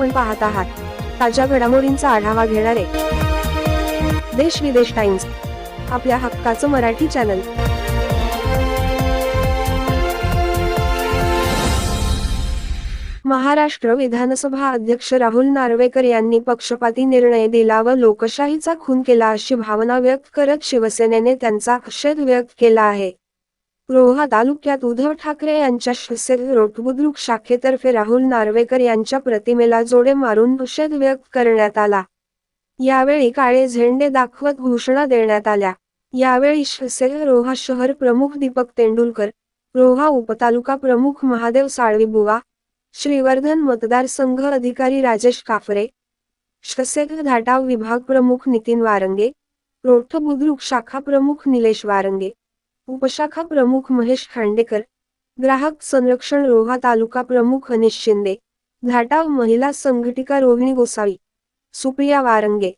आपण पाहत आहात. ताज्या घडामोडींचा आढावा घेणारे देश विदेश टाइम्स आपल्या हक्काचं मराठी चॅनल. महाराष्ट्र विधानसभा अध्यक्ष राहुल नार्वेकर यांनी पक्षपाती निर्णय दिला व लोकशाहीचा खून केला अशी भावना व्यक्त करत शिवसेनेने त्यांचा आक्षेप व्यक्त केला आहे. रोहा तालुक्यात उद्धव ठाकरे यांच्या शिवसेना रोटबुद्रुक शाखेतर्फे राहुल नार्वेकर यांच्या प्रतिमेला जोडे मारून निषेध व्यक्त करण्यात आला. यावेळी काळे झेंडे दाखवत घोषणा देण्यात आल्या. यावेळी शिवसेना रोहा शहर प्रमुख दीपक तेंडुलकर रोहा उपतालुका प्रमुख महादेव साळवी बुवा श्रीवर्धन मतदारसंघ अधिकारी राजेश काफरे शिवसेना धाटाव विभाग प्रमुख नितीन वारंगे रोठ बुद्रुक शाखा प्रमुख निलेश वारंगे उपशाखा प्रमुख महेश खांडेकर ग्राहक संरक्षण रोहा तालुका प्रमुख अनिश शिंदे घाटाव महिला संघटिका रोहिणी गोसावी सुप्रिया वारंगे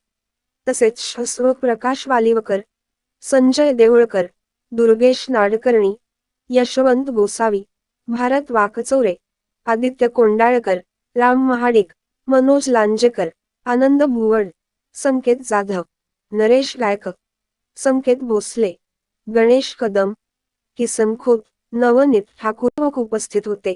तसेच शस्व प्रकाश वालिवकर संजय देवळकर दुर्गेश नाडकर्णी यशवंत गोसावी भारत वाकचौरे आदित्य कोंडाळकर राम महाडिक मनोज लांजेकर आनंद भुवड संकेत जाधव नरेश गायक संकेत भोसले. गणेश कदम किसन खोत नवनीत ठाकूर उपस्थित होते.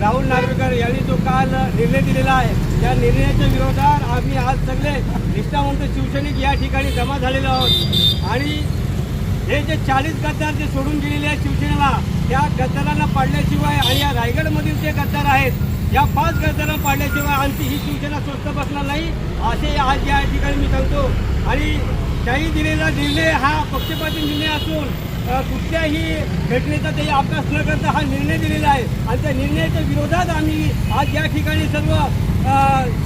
राहुल नार्वेकर यांनी जो काल निर्णय दिलेला आहे त्या निर्णयाच्या विरोधात आम्ही आज सगळे निष्ठावंत शिवसैनिक या ठिकाणी जमा झालेलो आहोत. आणि हे जे चाळीस गद्दार जे सोडून गेलेले आहेत शिवसेनेला त्या गद्दारांना पाडल्याशिवाय आणि या रायगडमधील जे गद्दार आहेत या पाच गद्दारांना पाडल्याशिवाय आमची ही शिवसेना स्वस्त बसणार नाही असे आज या ठिकाणी मी सांगतो. आणि शाही दिलेला निर्णय हा पक्षपाती निर्णय असून कुठल्याही घटनेचा ते अभ्यास न करता हा निर्णय दिलेला आहे. आणि त्या निर्णयाच्या विरोधात आम्ही आज या ठिकाणी सर्व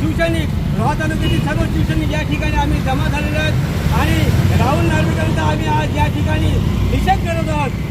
शिवसैनिक रोहा तालुक्यातील सर्व शिवसैनिक या ठिकाणी आम्ही जमा झालेलो आहेत. आणि राहुल नार्वेकरांचा आम्ही आज या ठिकाणी निषेध करत आहोत.